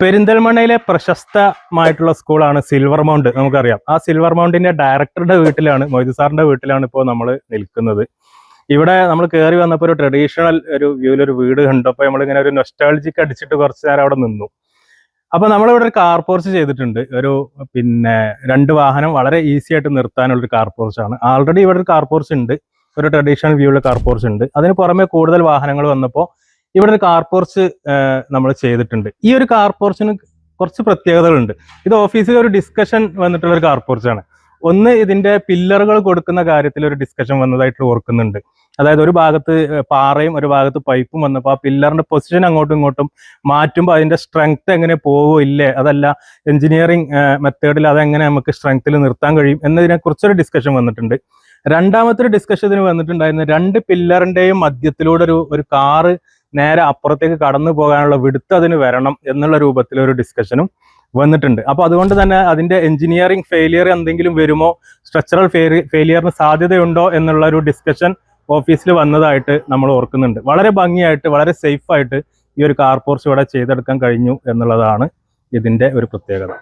പെരിന്തൽമണ്ണയിലെ പ്രശസ്തമായിട്ടുള്ള സ്കൂളാണ് silver mount നമുക്കറിയാം. ആ സിൽവർ മൗണ്ടിന്റെ ഡയറക്ടറുടെ വീട്ടിലാണ് മൊയ്തു സാറിന്റെ വീട്ടിലാണ് ഇപ്പോൾ നമ്മൾ നിൽക്കുന്നത്. ഇവിടെ നമ്മൾ കയറി വന്നപ്പോൾ ഒരു ട്രഡീഷണൽ ഒരു വ്യൂവിൽ ഒരു വീട് കണ്ടപ്പോൾ നമ്മളിങ്ങനെ ഒരു നൊസ്റ്റാളജിക്ക് അടിച്ചിട്ട് കുറച്ച് നേരം അവിടെ നിന്നു. അപ്പൊ നമ്മളിവിടെ ഒരു കാർ പോർച്ച് ചെയ്തിട്ടുണ്ട്. ഒരു പിന്നെ രണ്ട് വാഹനം വളരെ ഈസി ആയിട്ട് നിർത്താനുള്ള ഒരു കാർ പോർച്ചാണ് ആൾറെഡി ഇവിടെ ഒരു കാർ പോർച്ച് ഉണ്ട്. ഒരു ട്രഡീഷണൽ വ്യൂവിലെ കാർ പോർച്ച് ഉണ്ട്. അതിന് പുറമെ കൂടുതൽ വാഹനങ്ങൾ വന്നപ്പോൾ ഇവിടെ ഒരു കാർ പോർച്ച് നമ്മൾ ചെയ്തിട്ടുണ്ട്. ഈ ഒരു കാർ പോർച്ചിന് കുറച്ച് പ്രത്യേകതകളുണ്ട്. ഇത് ഓഫീസിൽ ഒരു ഡിസ്കഷൻ വന്നിട്ടുള്ള ഒരു കാർ പോർച്ചാണ് ഒന്ന് ഇതിന്റെ പില്ലറുകൾ കൊടുക്കുന്ന കാര്യത്തിൽ ഒരു ഡിസ്കഷൻ വന്നതായിട്ട് ഓർക്കുന്നുണ്ട്. അതായത് ഒരു ഭാഗത്ത് പാറയും ഒരു ഭാഗത്ത് പൈപ്പും വന്നപ്പോൾ ആ പില്ലറിന്റെ പൊസിഷൻ അങ്ങോട്ടും ഇങ്ങോട്ടും മാറ്റുമ്പോൾ അതിന്റെ സ്ട്രെങ്ത് എങ്ങനെ പോവോ ഇല്ലേ അതല്ല എഞ്ചിനീയറിംഗ് മെത്തേഡിൽ അതെങ്ങനെ നമുക്ക് സ്ട്രെങ്ത്തിൽ നിർത്താൻ കഴിയും എന്നതിനെ കുറിച്ചൊരു ഡിസ്കഷൻ വന്നിട്ടുണ്ട്. രണ്ടാമത്തെ ഒരു ഡിസ്കഷൻ ഇതിന് വന്നിട്ടുണ്ടായിരുന്നു രണ്ട് പില്ലറിന്റെയും മധ്യത്തിലൂടെ ഒരു ഒരു കാറ് നേരെ അപ്പുറത്തേക്ക് കടന്നു പോകാനുള്ള വിടുത്ത് അതിന് വരണം എന്നുള്ള രൂപത്തിലൊരു ഡിസ്കഷനും വന്നിട്ടുണ്ട്. അപ്പൊ അതുകൊണ്ട് തന്നെ അതിന്റെ എഞ്ചിനീയറിംഗ് ഫെയിലിയർ എന്തെങ്കിലും വരുമോ? സ്ട്രക്ചറൽ ഫെയിലിയറിന് സാധ്യതയുണ്ടോ എന്നുള്ള ഒരു ഡിസ്കഷൻ ഓഫീസിൽ വന്നതായിട്ട് നമ്മൾ ഓർക്കുന്നുണ്ട്. വളരെ ഭംഗിയായിട്ട് വളരെ സേഫായിട്ട് ഈ ഒരു കാർ പോർച്ച് ഇവിടെ ചെയ്തെടുക്കാൻ കഴിഞ്ഞു എന്നുള്ളതാണ് ഇതിന്റെ ഒരു പ്രത്യേകത.